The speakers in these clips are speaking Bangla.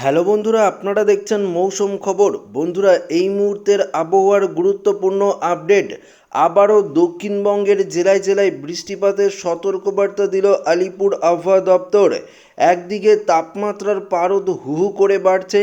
হ্যালো বন্ধুরা, আপনারা দেখছেন মৌসুম খবর। বন্ধুরা, এই মুহূর্তের আবহাওয়ার গুরুত্বপূর্ণ আপডেট। আবারও দক্ষিণবঙ্গের জেলায় জেলায় বৃষ্টিপাতের সতর্কবার্তা দিল আলিপুর আবহাওয়া দপ্তর। একদিকে তাপমাত্রার পারদ হু হু করে বাড়ছে,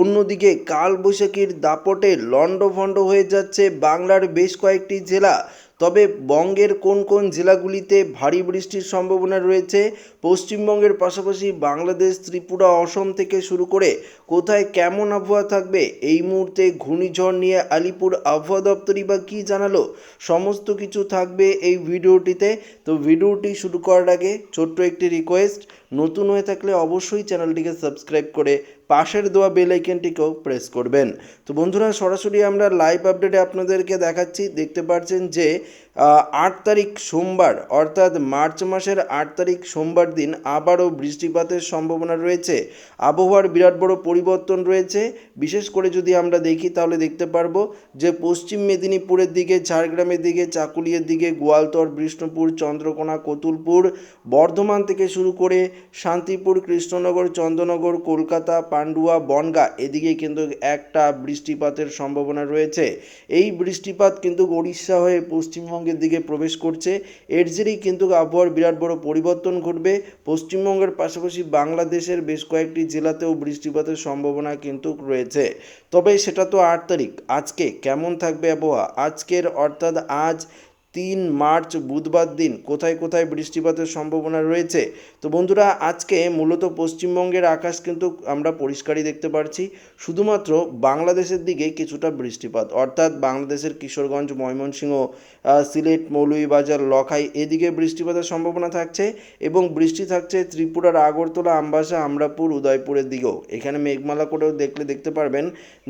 অন্যদিকে কালবৈশাখীর দাপটে লণ্ডভণ্ড হয়ে যাচ্ছে বাংলার বেশ কয়েকটি জেলা। তবে বঙ্গের কোন কোন জেলাগুলিতে ভারী বৃষ্টির সম্ভাবনা রয়েছে, পশ্চিমবঙ্গের পাশাপাশি বাংলাদেশ, ত্রিপুরা, অসম থেকে শুরু করে কোথায় কেমন আবহাওয়া থাকবে, এই মুহূর্তে ঘূর্ণিঝড় নিয়ে আলিপুর আবহাওয়া দপ্তরই বা কী জানালো, সমস্ত কিছু থাকবে এই ভিডিওটিতে। তো ভিডিওটি শুরু করার আগে ছোট্ট একটি রিকোয়েস্ট নতুন হয়ে থাকলে অবশ্যই চ্যানেলটিকে সাবস্ক্রাইব করে পাশের দেওয়া বেল আইকনটিকেও প্রেস করবেন। তো বন্ধুরা, সরাসরি আমরা লাইভ আপডেটে আপনাদেরকে দেখাচ্ছি। দেখতে পাচ্ছেন যে আট তারিখ সোমবার, অর্থাৎ মার্চ মাসের আট তারিখ সোমবার দিন আবারও বৃষ্টিপাতের সম্ভাবনা রয়েছে। আবহাওয়ার বিরাট বড় পরিবর্তন রয়েছে। বিশেষ করে যদি আমরা দেখি, তাহলে দেখতে পারব যে পশ্চিম মেদিনীপুরের দিকে, ঝাড়গ্রামের দিকে, চাকুলিয়ার দিকে, গোয়ালতর, বিষ্ণুপুর, চন্দ্রকোনা, কতুলপুর, বর্ধমান থেকে শুরু করে শান্তিপুর, কৃষ্ণনগর, চন্দ্রনগর, কলকাতা, পান্ডুয়া, বনগা, এদিকে কিন্তু একটা বৃষ্টিপাতের সম্ভাবনা রয়েছে। এই বৃষ্টিপাত কিন্তু উড়িষ্যা হয়ে পশ্চিমবঙ্গের দিকে প্রবেশ করছে। এর জেরেই কিন্তু আবহাওয়ার বিরাট বড় পরিবর্তন ঘটবে। পশ্চিমবঙ্গের পাশাপাশি বাংলাদেশের বেশ কয়েকটি জেলাতেও বৃষ্টিপাতের সম্ভাবনা কিন্তু রয়েছে। তবে সেটা তো আট তারিখ। আজকে কেমন থাকবে আবহাওয়া? আজকের অর্থাৎ আজ তিন মার্চ বুধবার দিন কোথায় কোথায় বৃষ্টিপাতের সম্ভাবনা রয়েছে? তো বন্ধুরা, আজকে মূলত পশ্চিমবঙ্গের আকাশ কিন্তু আমরা পরিষ্কারই দেখতে পাচ্ছি শুধুমাত্র বাংলাদেশের দিকে কিছুটা বৃষ্টিপাত। অর্থাৎ বাংলাদেশের কিশোরগঞ্জ, ময়মনসিংহ সিলেট, মৌলভীবাজার, লখাই এদিকে বৃষ্টিপাতের সম্ভাবনা থাকছে এবং বৃষ্টি থাকছে ত্রিপুরার আগরতলা, আমবাসা, আমরাপুর, উদয়পুরের দিকেও। এখানে মেঘমালা করেও দেখলে দেখতে পারবেন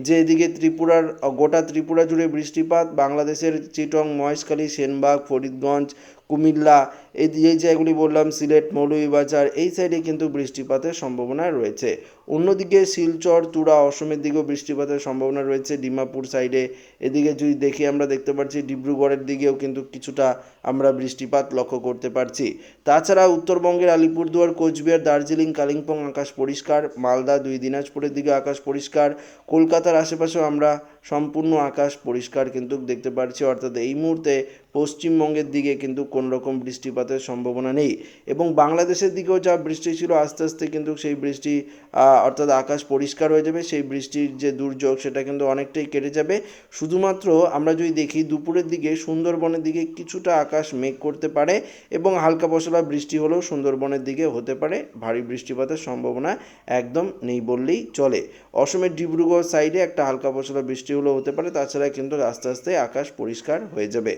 যে এদিকে ত্রিপুরার, গোটা ত্রিপুরা জুড়ে বৃষ্টিপাত, বাংলাদেশের চিটং, মহেশখালী সেনবাগ ফরিদগঞ্জ কুমিল্লা, এই এই জায়গাগুলি বললাম, সিলেট, মৌলভীবাজার, এই সাইডে কিন্তু বৃষ্টিপাতের সম্ভাবনা রয়েছে। অন্যদিকে শিলচর, তুরা, অসমের দিকেও বৃষ্টিপাতের সম্ভাবনা রয়েছে। ডিমাপুর সাইডে এদিকে যদি দেখি আমরা, দেখতে পাচ্ছি ডিব্রুগড়ের দিকেও কিন্তু কিছুটা আমরা বৃষ্টিপাত লক্ষ্য করতে পারছি। তাছাড়া উত্তরবঙ্গের আলিপুরদুয়ার, কোচবিহার, দার্জিলিং, কালিম্পং আকাশ পরিষ্কার, মালদা দুই, দিনাজপুরের দিকে আকাশ পরিষ্কার, কলকাতার আশেপাশেও আমরা সম্পূর্ণ আকাশ পরিষ্কার কিন্তু দেখতে পাচ্ছি অর্থাৎ এই মুহূর্তে পশ্চিমবঙ্গের দিকে কিন্তু কোনো রকম বৃষ্টিপাতের সম্ভাবনা নেই। এবং বাংলাদেশের দিকেও যা বৃষ্টি ছিল, আস্তে আস্তে কিন্তু সেই বৃষ্টি অর্থাৎ আকাশ পরিষ্কার হয়ে যাবে। সেই বৃষ্টির যে দুর্যোগ, সেটা কিন্তু অনেকটাই কেটে যাবে। শুধুমাত্র আমরা যদি দেখি, দুপুরের দিকে সুন্দরবনের দিকে কিছুটা আকাশ মেঘ করতে পারে এবং হালকা পশলা বৃষ্টি হলেও সুন্দরবনের দিকে হতে পারে। ভারী বৃষ্টিপাতের সম্ভাবনা একদম নেই বললেই চলে। অসমের ডিব্রুগড় সাইডে একটা হালকা পশলা বৃষ্টি হলেও হতে পারে। তাছাড়া কিন্তু আস্তে আস্তে আকাশ পরিষ্কার হয়ে যাবে।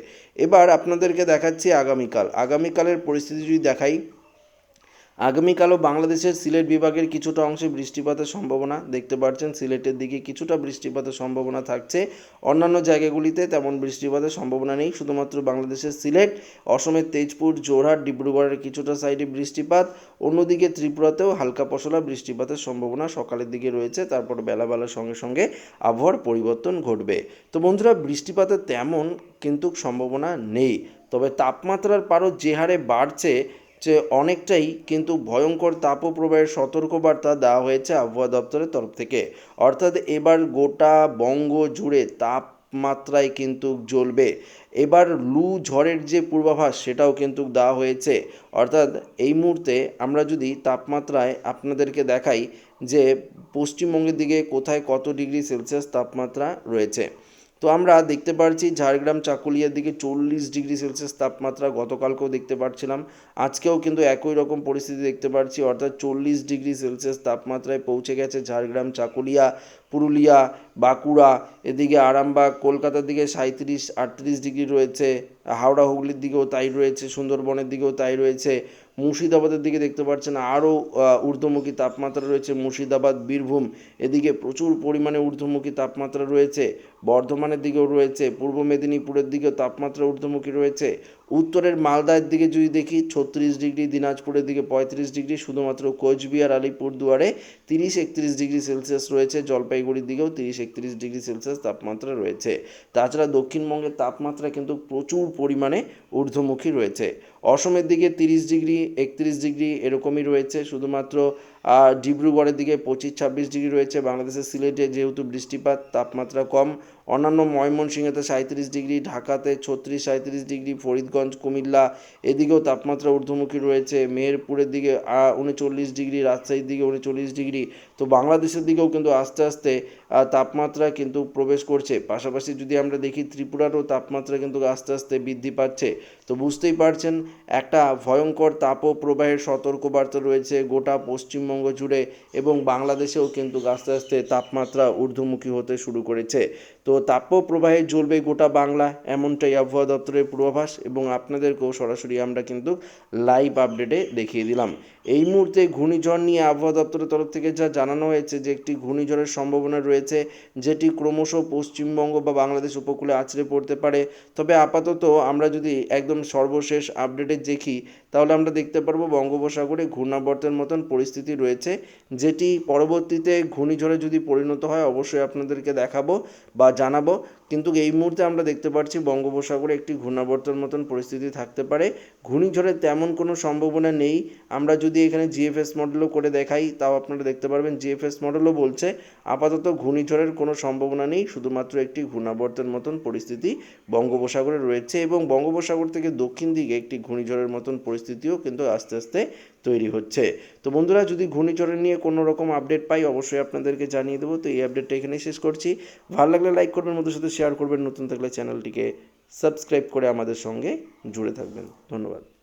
এবার আপনাদেরকে দেখাচ্ছি আগামীকাল। আগামীকালের পরিস্থিতি যদি দেখাই, আগামীকালও বাংলাদেশের সিলেট বিভাগের কিছুটা অংশে বৃষ্টিপাতের সম্ভাবনা। দেখতে পাচ্ছেন, সিলেটের দিকে কিছুটা বৃষ্টিপাতের সম্ভাবনা থাকছে। অন্যান্য জায়গাগুলিতে তেমন বৃষ্টিপাতের সম্ভাবনা নেই। শুধুমাত্র বাংলাদেশের সিলেট, অসমের তেজপুর জোরহাট ডিব্রুগড়ের কিছুটা সাইডে বৃষ্টিপাত। অন্যদিকে ত্রিপুরাতেও হালকা পশলা বৃষ্টিপাতের সম্ভাবনা সকালের দিকে রয়েছে। তারপর বেলাবেলার সঙ্গে সঙ্গে আবহাওয়ার পরিবর্তন ঘটবে। তো বন্ধুরা, বৃষ্টিপাতের তেমন কিন্তু সম্ভাবনা নেই। তবে তাপমাত্রার পারদ যে হারে বাড়ছে যে অনেকটাই কিন্তু ভয়ঙ্কর তাপপ্রবাহের সতর্কবার্তা দেওয়া হয়েছে আবহাওয়া দপ্তরের তরফ থেকে। অর্থাৎ এবার গোটা বঙ্গ জুড়ে তাপমাত্রায় কিন্তু জ্বলবে। এবার লু ঝড়ের যে পূর্বাভাস, সেটাও কিন্তু দেওয়া হয়েছে। অর্থাৎ এই মুহূর্তে আমরা যদি তাপমাত্রায় আপনাদেরকে দেখাই যে পশ্চিমবঙ্গের দিকে কোথায় কত ডিগ্রি সেলসিয়াস তাপমাত্রা রয়েছে। তো আমরা দেখতে পারছি ঝাড়গ্রাম চাকুলিয়ার দিকে চল্লিশ ডিগ্রি সেলসিয়াস তাপমাত্রা গতকালকেও দেখতে পাচ্ছিলাম আজকেও কিন্তু একই রকম পরিস্থিতি দেখতে পাচ্ছি অর্থাৎ চল্লিশ ডিগ্রি সেলসিয়াস তাপমাত্রায় পৌঁছে গেছে ঝাড়গ্রাম চাকুলিয়া। পুরুলিয়া, বাঁকুড়া, এদিকে আরামবাগ, কলকাতার দিকে সাঁত্রিশ আটত্রিশ ডিগ্রি রয়েছে, হাওড়া, হুগলির দিকেও তাই রয়েছে, সুন্দরবনের দিকেও তাই রয়েছে। মুর্শিদাবাদের দিকে দেখতে পাচ্ছেন আরও ঊর্ধ্বমুখী তাপমাত্রা রয়েছে মুর্শিদাবাদ, বীরভূম, এদিকে প্রচুর পরিমাণে ঊর্ধ্বমুখী তাপমাত্রা রয়েছে, বর্ধমানের দিকেও রয়েছে, পূর্ব মেদিনীপুরের দিকেও তাপমাত্রা ঊর্ধ্বমুখী রয়েছে উত্তরের মালদার দিকে যদি দেখি, ছত্রিশ ডিগ্রি, দিনাজপুরের দিকে পঁয়ত্রিশ ডিগ্রি, শুধুমাত্র কোচবিহার, আলিপুরদুয়ারে তিরিশ একত্রিশ ডিগ্রি সেলসিয়াস রয়েছে। জলপাইগুড়ির দিকেও তিরিশ একত্রিশ ডিগ্রি সেলসিয়াস তাপমাত্রা রয়েছে। তাছাড়া দক্ষিণবঙ্গের তাপমাত্রা কিন্তু প্রচুর পরিমাণে ঊর্ধ্বমুখী রয়েছে। অসমের দিকে তিরিশ ডিগ্রি, একত্রিশ ডিগ্রি এরকমই রয়েছে। শুধুমাত্র ডিব্রুগড়ের দিকে পঁচিশ, ছাব্বিশ ডিগ্রি রয়েছে। বাংলাদেশের সিলেটে যেহেতু বৃষ্টিপাত, তাপমাত্রা কম। অন্যান্য ময়মনসিংহেতে সাঁত্রিশ ডিগ্রি, ঢাকাতে ছত্রিশ সাঁত্রিশ ডিগ্রি, ফরিদগঞ্জ, কুমিল্লা এদিকেও তাপমাত্রা ঊর্ধ্বমুখী রয়েছে। মেহেরপুরের দিকে উনচল্লিশ ডিগ্রি, রাজশাহীর দিকে উনচল্লিশ ডিগ্রি। তো বাংলাদেশের দিকেও কিন্তু আস্তে আস্তে তাপমাত্রা কিন্তু প্রবেশ করছে। পাশাপাশি যদি আমরা দেখি ত্রিপুরারও তাপমাত্রা কিন্তু আস্তে আস্তে বৃদ্ধি পাচ্ছে। তো বুঝতেই পারছেন, একটা ভয়ঙ্কর তাপপ্রবাহের সতর্কবার্তা রয়েছে গোটা পশ্চিমবঙ্গ জুড়ে এবং বাংলাদেশেও কিন্তু আস্তে আস্তে তাপমাত্রা ঊর্ধ্বমুখী হতে শুরু করেছে। তো তাপপ্রবাহে জ্বলবে গোটা বাংলা, এমনটাই আবহাওয়া দপ্তরের পূর্বাভাস এবং আপনাদেরকেও সরাসরি আমরা কিন্তু লাইভ আপডেটে দেখিয়ে দিলাম। এই মুহূর্তে ঘূর্ণিঝড় নিয়ে আবহাওয়া দপ্তরের তরফ থেকে যা জানানো হয়েছে যে একটি ঘূর্ণিঝড়ের সম্ভাবনা রয়েছে, যেটি ক্রমশ পশ্চিমবঙ্গ বা বাংলাদেশ উপকূলে আছড়ে পড়তে পারে। তবে আপাতত আমরা যদি একদম সর্বশেষ আপডেটে দেখি, তাহলে আমরা দেখতে পারব বঙ্গোপসাগরে ঘূর্ণাবর্তের মতন পরিস্থিতি রয়েছে, যেটি পরবর্তীতে ঘূর্ণিঝড়ে যদি পরিণত হয়, অবশ্যই আপনাদেরকে দেখাবো বা জানাব। কিন্তু এই মুহূর্তে আমরা দেখতে পাচ্ছি বঙ্গোপসাগরে একটি ঘূর্ণাবর্তের মতন পরিস্থিতি থাকতে পারে। ঘূর্ণিঝড়ের তেমন কোনো সম্ভাবনা নেই। আমরা যদি এখানে জিএফএস মডেলও করে দেখাই, তাও আপনারা দেখতে পারবেন জিএফএস মডেলও বলছে, আপাতত ঘূর্ণিঝড়ের কোনো সম্ভাবনা নেই, শুধুমাত্র একটি ঘূর্ণাবর্তের মতন পরিস্থিতি বঙ্গোপসাগরে রয়েছে এবং বঙ্গোপসাগর থেকে দক্ষিণ দিকে একটি ঘূর্ণিঝড়ের মতন পরিস্থিতিও কিন্তু আস্তে আস্তে তৈরি হচ্ছে। তো বন্ধুরা, যদি ঘূর্ণিঝড়ের নিয়ে কোনো রকম আপডেট পাই, অবশ্যই আপনাদেরকে জানিয়ে দেবো। তো এই আপডেটটা এখানেই শেষ করছি। ভালো লাগলে লাইক করবেন মধ্যে সাথে শেয়ার করবেন। নতুন থাকলে চ্যানেলটিকে সাবস্ক্রাইব করে আমাদের সঙ্গে জুড়ে থাকবেন। ধন্যবাদ।